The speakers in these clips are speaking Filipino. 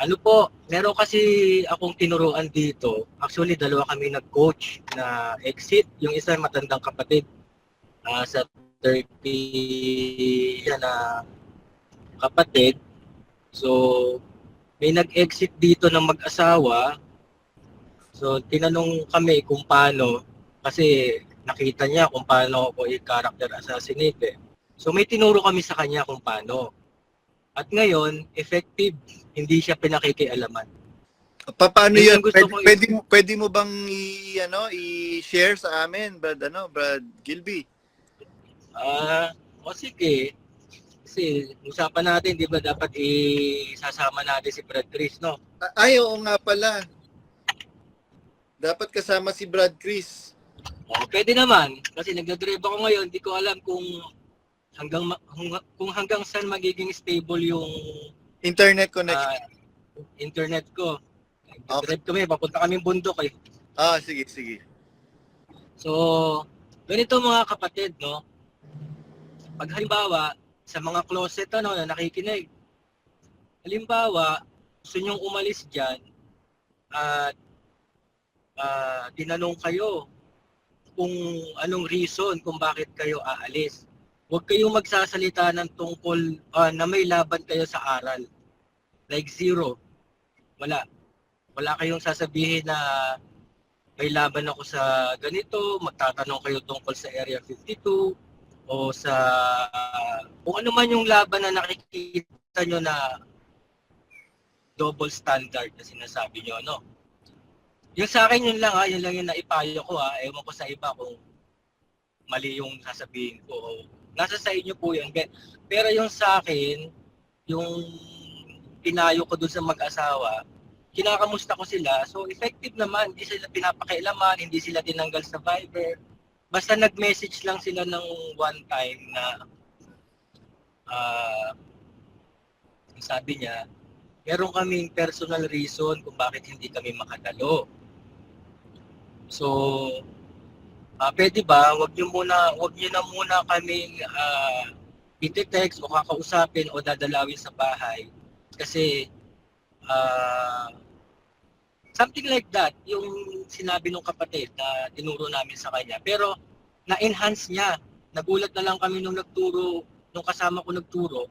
Ano po, meron kasi akong tinuruan dito. Actually, dalawa kami nag-coach na exit. Yung isa matandang kapatid. ah, sa 30 yan na kapatid. So, may nag-exit dito ng mag-asawa. So, tinanong kami kung paano. Kasi nakita niya kung paano ako i-character assassinate. eh. So, may tinuro kami sa kanya kung paano. At ngayon, effective, hindi siya pinakikialaman. Pa- Paano Yun Pwede, ko pwede, mo, pwede mo bang i, ano, i-share sa amin, Brad, ano, Brad Gilby? Ah, o sige. Kasi usapan natin, di ba, dapat isasama natin si Brad Chris, no? Ay, oo nga pala. Dapat kasama si Brad Chris. O, pwede naman. Kasi nagdadrive ako ngayon, di ko alam kung hanggang ma- hung- kung hanggang saan magiging stable yung Internet connection. ah, internet ko. Nagdadrive kami, papunta kami bundok eh. ah, sige, sige. So, ganito mga kapatid, no? Pag halimbawa, sa mga closet ano, na nakikinig, halimbawa, gusto nyong umalis dyan, at ah, tinanong kayo kung anong reason kung bakit kayo aalis. Huwag kayong magsasalita ng tungkol ah, na may laban kayo sa aral. Like zero. Wala. Wala kayong sasabihin na may laban ako sa ganito, magtatanong kayo tungkol sa Area 52 o sa kung ano man yung laban na nakikita nyo na double standard na sinasabi nyo, no? Yung sa akin yun lang ha, yun lang yung naipayo ko ha. Ewan ko sa iba kung mali yung sasabihin ko. Nasa sa inyo po yun. Pe- Pero yung sa akin, yung pinayo ko dun sa mag-asawa, kinakamusta ko sila. So effective naman, hindi sila pinapakailaman, hindi sila tinanggal sa Viber. Basta nag-message lang sila ng one time na ah sabi niya, meron kaming personal reason kung bakit hindi kami makadalo. So, ah pwede ba, wag niyo muna, wag niyo na muna kaming ah iti-text o kakausapin o dadalawin sa bahay. Kasi ah something like that yung sinabi ng kapatid na tinuro namin sa kanya. Pero na-enhance niya. Nagulat na lang kami nung nagturo nung kasama ko nagturo.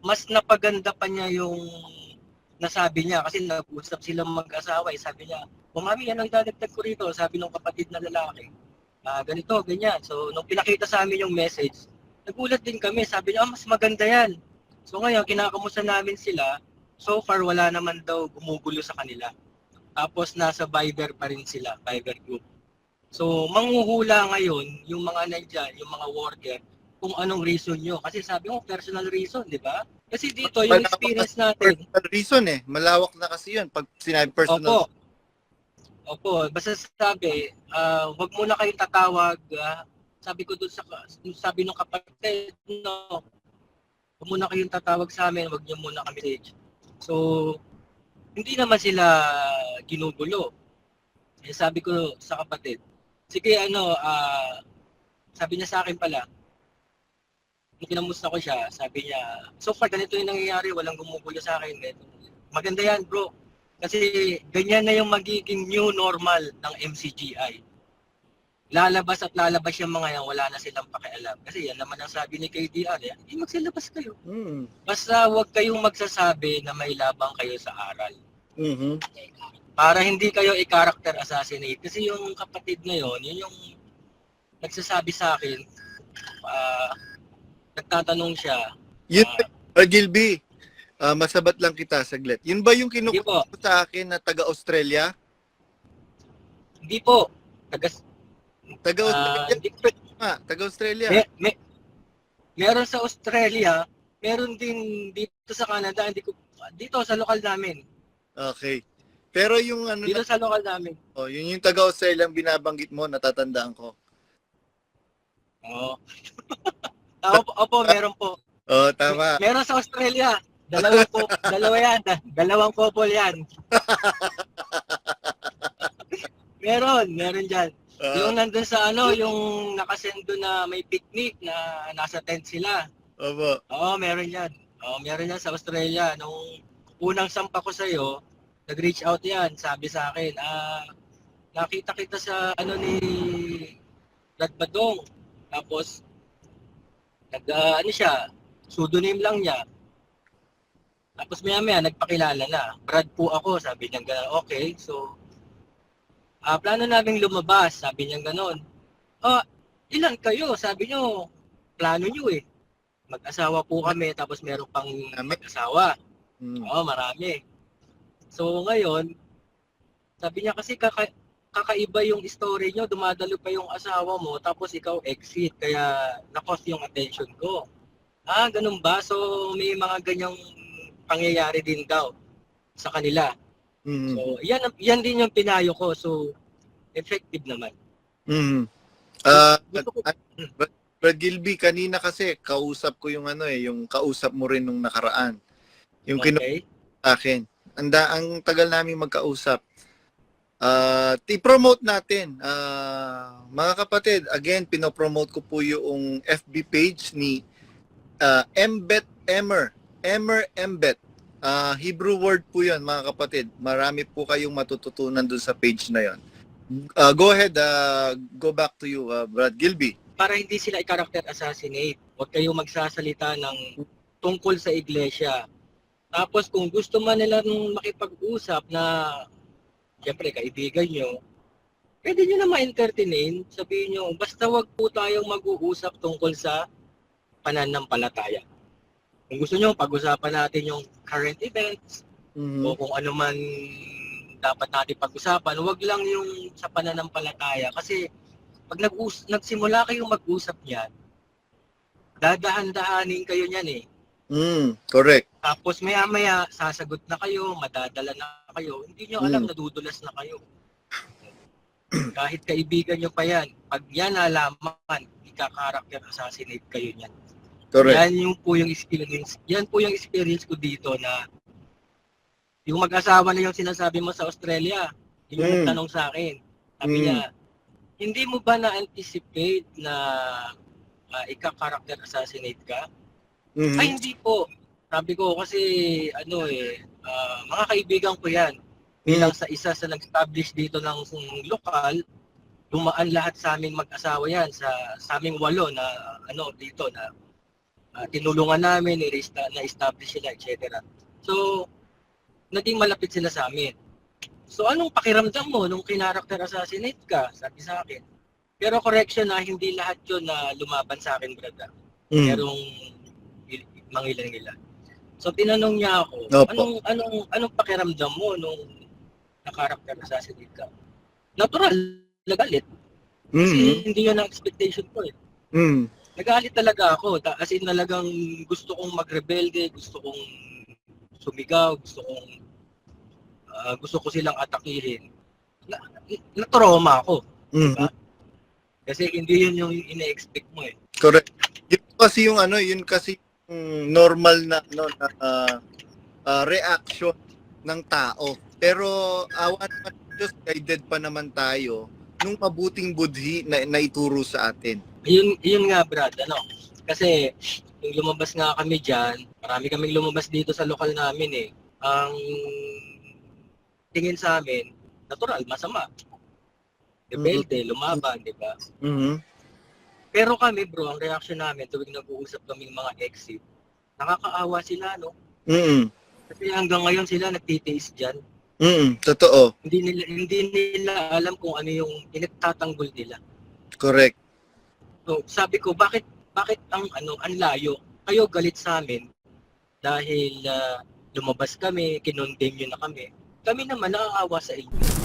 Mas napaganda pa niya yung nasabi niya kasi nag-usap silang mag-asawa eh, sabi niya o mami yan ang dadagdag ko rito? Sabi ng kapatid na lalaki ah ganito ganyan so nung pinakita sa amin yung message nagulat din kami sabi niya ah, mas maganda yan so ngayon kinakamusta namin sila so far wala naman daw gumugulo sa kanila tapos nasa Viber pa rin sila, Viber group. So, manghuhula ngayon yung mga nandyan, yung mga worker, kung anong reason nyo. Kasi sabi mo, personal reason, di ba? Kasi dito, yung experience natin, Personal reason eh. Malawak na kasi yun. Pag sinabi personal. Opo. Opo, basta sabi, ah, wag mo na kayong tatawag. ah, sabi ko doon sa sabi ng kapatid, no. Wag mo na kayong tatawag sa amin, wag niyo muna kami message. So, hindi naman sila ginugulo. Eh, sabi ko sa kapatid, sige ano, ah, sabi niya sa akin pala, kinamusta ko siya, sabi niya, so far ganito yung nangyayari, walang gumugulo sa akin. Ganito. Maganda yan bro, kasi ganyan na yung magiging new normal ng MCGI. Lalabas at lalabas yung mga yan, wala na silang pakialam. Kasi yan naman ang sabi ni KDR, eh, hindi magsilabas kayo. Hmm. Basta huwag kayong magsasabi na may labang kayo sa aral. Mhm. Para hindi kayo i-character assassinate. Kasi yung kapatid na yon, yun yung nagsasabi sa akin, ah, nagtatanong siya, Yun, Brad Gilby, ah, masabat lang kita saglit. Yun ba yung hindi kinukuha po, sa akin na taga-Australia? hindi po, taga, ah, Taga-Australia hindi po, nga, taga-Australia. Me, me, meron sa Australia, meron din dito sa Canada, hindi ko dito sa lokal namin. Okay. Pero yung ano, Dito sa lokal namin. oh, yun yung taga-Australia ang binabanggit mo, natatandaan ko. Oo. Ah, opo, opo, meron po. Oh, tama. Meron sa Australia. Dalawa po, dalawa yan. da- Dalawang couple yan. meron, meron diyan. Ah, yung nandun sa ano, yung nakasendo na may picnic na nasa tent sila. opo. Oo, meron yan. Oo, meron yan sa Australia. Nung unang sampa ko sa'yo, nag-reach out yan, sabi sa akin, ah, nakita kita sa ano ni Brad Badong. Tapos, nag, ah, ano siya, pseudonym lang niya. Tapos maya maya, nagpakilala na. Brad po ako, sabi niya gano'n. Okay, so, ah, plano namin lumabas, sabi niya gano'n. Ah, ilan kayo? Sabi niyo, plano niyo eh. Mag-asawa po kami, tapos meron pang mag-asawa. Mm. Oo, marami. So ngayon, sabi niya kasi kaka, kakaiba yung story niyo, dumadalo pa yung asawa mo, tapos ikaw exit, kaya nakos yung attention ko. Ah, ganun ba? So may mga ganyang pangyayari din daw sa kanila. Mm. So yan, yan din yung pinayo ko. So effective naman. Mm. Ah, Gusto ko, Brad Gilby, kanina kasi kausap ko yung ano eh, yung kausap mo rin nung nakaraan. Yung kinu okay? sa akin. Anda, ang tagal namin magkausap. Ah, i-promote natin. Ah, mga kapatid, again, pinopromote ko po yung FB page ni ah, Embet Emmer. Emmer Embet. Ah, Hebrew word po 'yon, mga kapatid. Marami po kayong matututunan dun sa page na 'yon. Ah, go ahead, ah, go back to you, ah, Brad Gilby. para hindi sila i-character assassinate. Huwag kayong magsasalita ng tungkol sa iglesia. Tapos kung gusto man nila makipag-usap na siyempre kaibigan nyo, pwede nyo na ma-entertain, sabihin nyo, basta wag po tayong mag-uusap tungkol sa pananampalataya. Kung gusto nyo, pag-usapan natin yung current events, Mhm. o kung ano man dapat natin pag-usapan, wag lang yung sa pananampalataya kasi pag nag nagsimula kayong mag-usap niyan, dadahan-dahanin kayo niyan eh. Mm, correct. Tapos maya-maya sasagot na kayo, madadala na kayo, hindi nyo alam Mm. nadudulas na kayo. Kahit kaibigan nyo pa yan, pag yan nalaman, ika-character assassinate kayo niyan. Correct. Yan yung po yung experience. Yan po yung experience ko dito na yung mag-asawa na yung sinasabi mo sa Australia, yung Mm. nagtanong sa akin. Sabi Mm. niya, hindi mo ba na-anticipate na uh, ika-character assassinate ka? Mhm. Ay, hindi po. Sabi ko kasi ano eh, ah, mga kaibigan ko yan. Bilang sa isa sa nag-establish dito ng lokal, dumaan lahat sa aming mag-asawa yan, sa, sa aming walo na ano dito na ah, tinulungan namin, na-establish sila, etc. So, naging malapit sila sa amin. So, anong pakiramdam mo nung kinarakter assassinate ka? Sabi sa akin. Pero correction na, hindi lahat yun na lumaban sa akin, brother Mm. merong il- mangilan-ilan. So tinanong niya ako, Opo. anong anong anong pakiramdam mo nung nakarakter assassinate ka? Natural, nagalit. Kasi Mhm. hindi yun ang expectation ko eh. Mm. Nagalit talaga ako. As in talagang gusto kong magrebelde, gusto kong sumigaw, gusto kong ah, gusto ko silang atakihin. Na, na-trauma ako. Mhm. Kasi hindi yun yung ine-expect mo eh. Correct. Yun kasi yung ano, yun kasi yung normal na no na ah, ah, reaction ng tao. Pero awan naman ng Diyos, guided pa naman tayo nung mabuting budhi na naituro sa atin. Yun, yun nga Brad, ano, kasi yung lumabas nga kami dyan, marami kaming lumabas dito sa lokal namin eh. Ang tingin sa amin, natural, masama. Rebelde, lumaban, di ba? Mhm. Pero kami bro, ang reaction namin tuwing nag-uusap kaming mga exit, nakakaawa sila, no? Mhm. Kasi hanggang ngayon sila nagtitiis dyan. Mhm. Totoo. Hindi nila, hindi nila alam kung ano yung pinagtatanggol nila. Correct. So, sabi ko, bakit bakit ang ano, ang layo? Kayo galit sa amin dahil ah, lumabas kami, kinondemn nyo na kami. Kami naman nakakawa sa inyo.